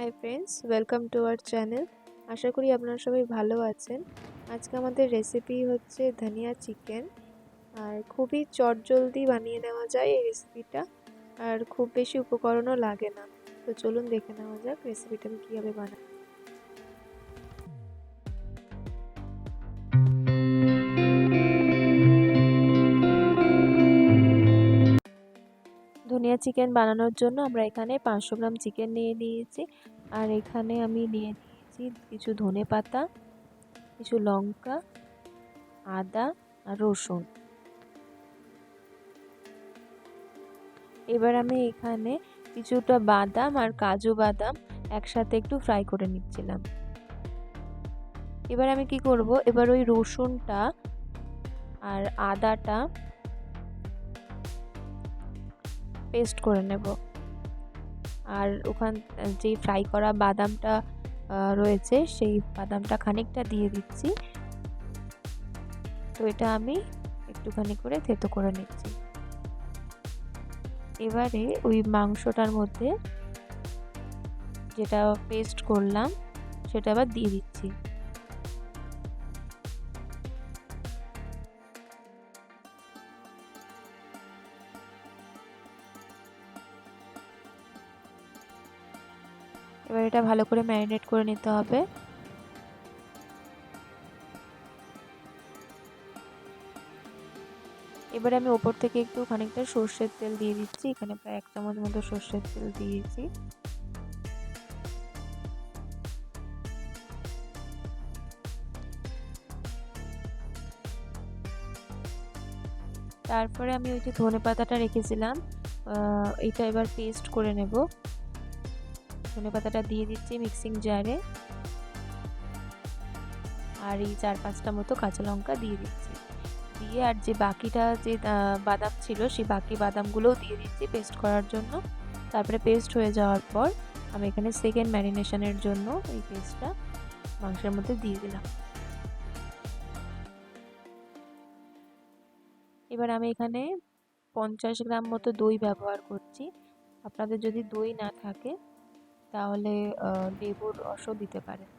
Hi friends welcome to our channel আশা করি আপনারা সবাই ভালো আছেন। আজকে আমাদের রেসিপি হচ্ছে ধনিয়া চিকেন আর খুবই চটজলদি বানিয়ে নেওয়া যায় এই রেসিপিটা আর খুব বেশি উপকরণও লাগে না। তো চলুন দেখে নেওয়া যাক রেসিপিটা আমি কীভাবে বানাই। চিকেন বানানোর জন্য আমরা এখানে পাঁচশো গ্রাম চিকেন নিয়ে নিয়েছি। আর এখানে আমি নিয়ে নিয়েছি কিছু ধনে পাতা, কিছু লঙ্কা, আদা আর রসুন। এবার আমি এখানে কিছুটা বাদাম আর কাজু বাদাম একসাথে একটু ফ্রাই করে নিচ্ছিলাম। এবার আমি কি করব? এবার ওই রসুনটা আর আদাটা পেস্ট করে নেব। আর ওখান যেই ফ্রাই করা বাদামটা রয়েছে, সেই বাদামটা খানিকটা দিয়ে দিচ্ছি। তো এটা আমি একটুখানি করে থেতো করে নিচ্ছি। এবারে ওই মাংসটার মধ্যে যেটা পেস্ট করলাম, সেটা আবার দিয়ে দিচ্ছি। এবার এটা ভালো করে ম্যারিনেট করে নিতে হবে। এবারে আমি ওপর থেকে একটু খানিকটা সর্ষের তেল দিয়ে দিচ্ছি। এখানে প্রায় এক চামচ মতো সর্ষের তেল দিয়েছি। তারপরে আমি ওই যে ধনে পাতাটা রেখেছিলাম এটা এবার পেস্ট করে নেব। ধনে পাতাটা দিয়ে দিচ্ছি মিক্সিং জারে। আর এই চার পাঁচটা মতো কাঁচা লঙ্কা দিয়ে দিচ্ছি। দিয়ে আর যে বাকিটা যে বাদাম ছিল সেই বাকি বাদামগুলোও দিয়ে দিচ্ছি পেস্ট করার জন্য। তারপরে পেস্ট হয়ে যাওয়ার পর আমি এখানে সেকেন্ড ম্যারিনেশনের জন্য এই পেস্টটা মাংসের মধ্যে দিয়ে দিলাম। এবার আমি এখানে পঞ্চাশ গ্রাম মতো দই ব্যবহার করছি। আপনাদের যদি দই না থাকে তাহলে লেবুর রসও দিতে পারেন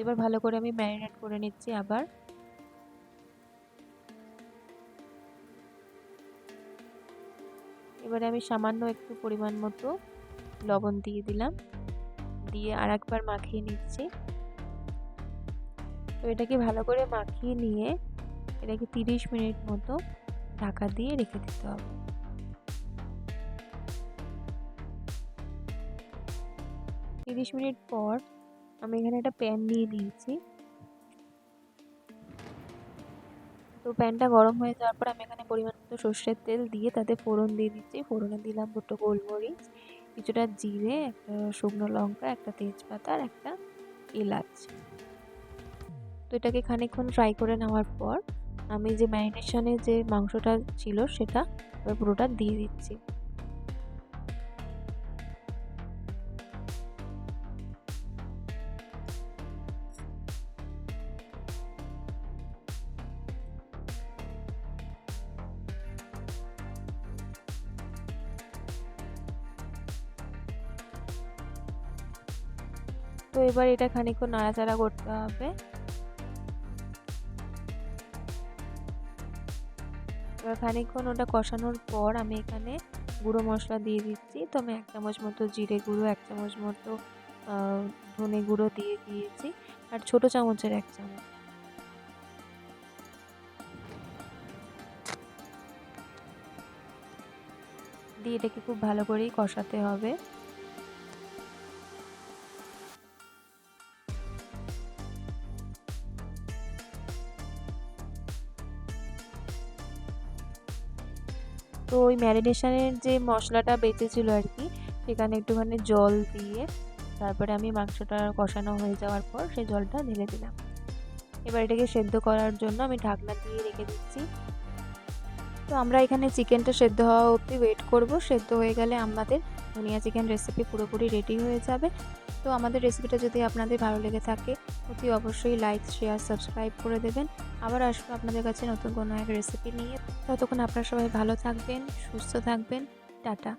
এবার ভালো করে আমি ম্যারিনেট করে নিচ্ছি আবার। এবারে আমি সামান্য একটু পরিমাণ মতো লবণ দিয়ে দিলাম। দিয়ে আর একবার মাখিয়ে নিচ্ছি। তো এটাকে ভালো করে মাখিয়ে নিয়ে, এটাকে তিরিশ মিনিট মতো ঢাকা দিয়ে রেখে দিতে হবে। তিরিশ মিনিট পর আমি এখানে একটা প্যান নিয়ে নিয়েছি। তো প্যানটা গরম হয়ে যাওয়ার পর আমি এখানে পরিমাণ মতো সর্ষের তেল দিয়ে তাতে ফোড়ন দিয়ে দিচ্ছি। ফোড়নে দিলাম দুটো গোলমরিচ, কিছুটা জিরে, একটা শুকনো লঙ্কা, একটা তেজপাতা আর একটা এলাচ। তো এটাকে খানিকক্ষণ ফ্রাই করে নেওয়ার পর আমি যে ম্যারিনেশনে যে মাংসটা ছিল সেটা পুরোটা দিয়ে দিচ্ছি। তো এবার এটা খানিকক্ষণ নাড়াচাড়া করতে হবে। এবার খানিকক্ষণ ওটা কষানোর পর আমি এখানে গুঁড়ো মশলা দিয়ে দিচ্ছি। তো আমি এক চামচ মতো জিরে গুঁড়ো, এক চামচ মতো ধনে গুঁড়ো দিয়ে দিয়েছি আর ছোট চামচের এক চামচ। দিয়ে এটাকে খুব ভালো করেই কষাতে হবে। তো ওই ম্যারিনেশনের যে মশলাটা বেঁচেছিলো আর কি, সেখানে একটুখানি জল দিয়ে তারপরে আমি মাংসটা কষানো হয়ে যাওয়ার পর সেই জলটা ঢেলে দিলাম। এবার এটাকে সেদ্ধ করার জন্য আমি ঢাকনা দিয়ে রেখে দিচ্ছি। তো আমরা এখানে চিকেনটা সেদ্ধ হওয়া অবধি ওয়েট করব। সেদ্ধ হয়ে গেলে আমাদের ধনিয়া চিকেন রেসিপি পুরোপুরি রেডি হয়ে যাবে। তো আমাদের রেসিপিটা যদি আপনাদের ভালো লেগে থাকে, অতি অবশ্যই লাইক শেয়ার সাবস্ক্রাইব করে দেবেন। আবার আসব আপনাদের কাছে নতুন কোনো এক রেসিপি নিয়ে। ততক্ষণ আপনারা সবাই ভালো থাকবেন, সুস্থ থাকবেন। টাটা।